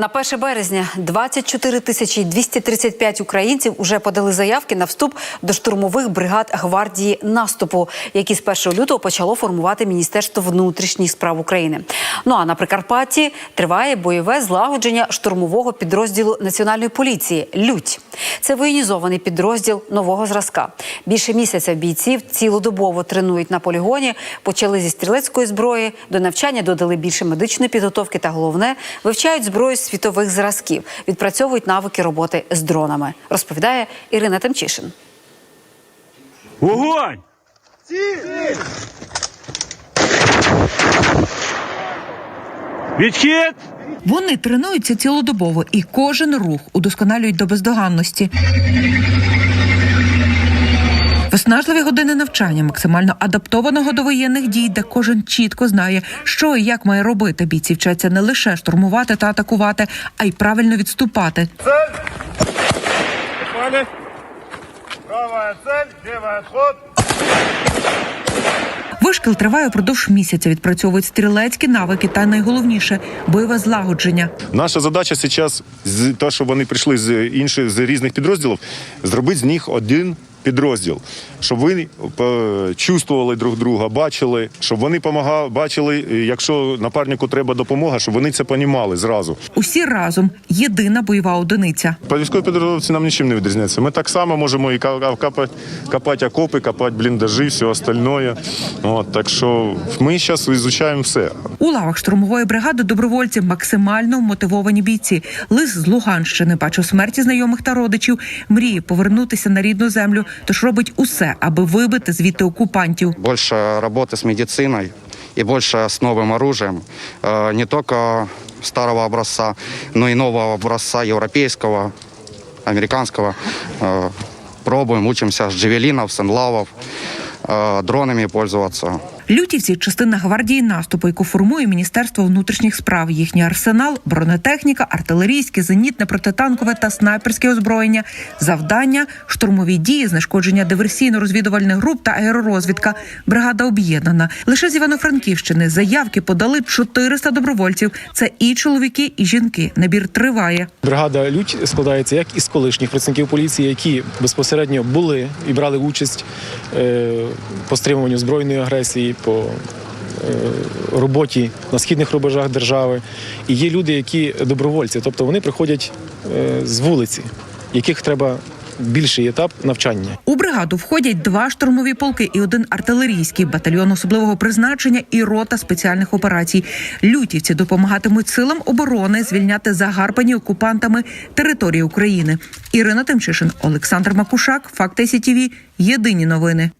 На 1 березня 24 тисячі 235 українців уже подали заявки на вступ до штурмових бригад гвардії наступу, які з 1 лютого почало формувати Міністерство внутрішніх справ України. Ну а на Прикарпатті триває бойове злагодження штурмового підрозділу національної поліції Лють. Це воєнізований підрозділ нового зразка. Більше місяця бійців цілодобово тренують на полігоні. Почали зі стрілецької зброї. До навчання додали більше медичної підготовки та головне вивчають зброю світових зразків, відпрацьовують навики роботи з дронами. Розповідає Ірина Темчишин. Вогонь! Відхід! Вони тренуються цілодобово і кожен рух удосконалюють до бездоганності. Виснажливі години навчання максимально адаптованого до воєнних дій, де кожен чітко знає, що і як має робити. Бійці вчаться не лише штурмувати та атакувати, а й правильно відступати. Попали. Правая цель, левый отход. Вишкіл триває впродовж місяця. Відпрацьовують стрілецькі навики та найголовніше бойове злагодження. Наша задача зараз, з те, що вони прийшли з інших з різних підрозділів, зробити з них один підрозділ, щоб вони е, чувствували друг друга, бачили, щоб вони помагали, бачили, е, якщо напарнику треба допомога, щоб вони це понімали зразу. Усі разом єдина бойова одиниця. По військовій підрозділці нам нічим не відрізняється. Ми так само можемо і ка- копати, копати окопи, копати бліндажі, все остальне. От, так що ми зараз вивчаємо все. У лавах штурмової бригади добровольці максимально мотивовані бійці. Лис з Луганщини бачив смерті знайомих та родичів, мріє повернутися на рідну землю, тож робить усе, аби вибити звідти окупантів. больше работы с медициной и больше с новым оружием, Э, не только старого образца, но и нового образца европейского, американского. Э, Пробуем, учимся с джевелинов, с энлавов, э, дронами пользоваться. Лютівці частина гвардії наступу, яку формує Міністерство внутрішніх справ. Їхній арсенал, бронетехніка, артилерійське, зенітне, протитанкове та снайперське озброєння, завдання, штурмові дії, знешкодження диверсійно-розвідувальних груп та аеророзвідка. Бригада об'єднана. Лише з Івано-Франківщини заявки подали 400 добровольців. Це і чоловіки, і жінки. Набір триває. Бригада Лють складається як із колишніх працівників поліції, які безпосередньо були і брали участь е, по стримуванню збройної агресії, по е, роботі на східних рубежах держави. І є люди, які добровольці, тобто вони приходять е, з вулиці, яких треба більший етап навчання. У бригаду входять два штурмові полки і один артилерійський батальйон особливого призначення і рота спеціальних операцій. Лютівці допомагатимуть силам оборони звільняти загарбані окупантами території України. Ірина Тимчишин, Олександр Макушак, Факти СІТІВІ. Єдині новини.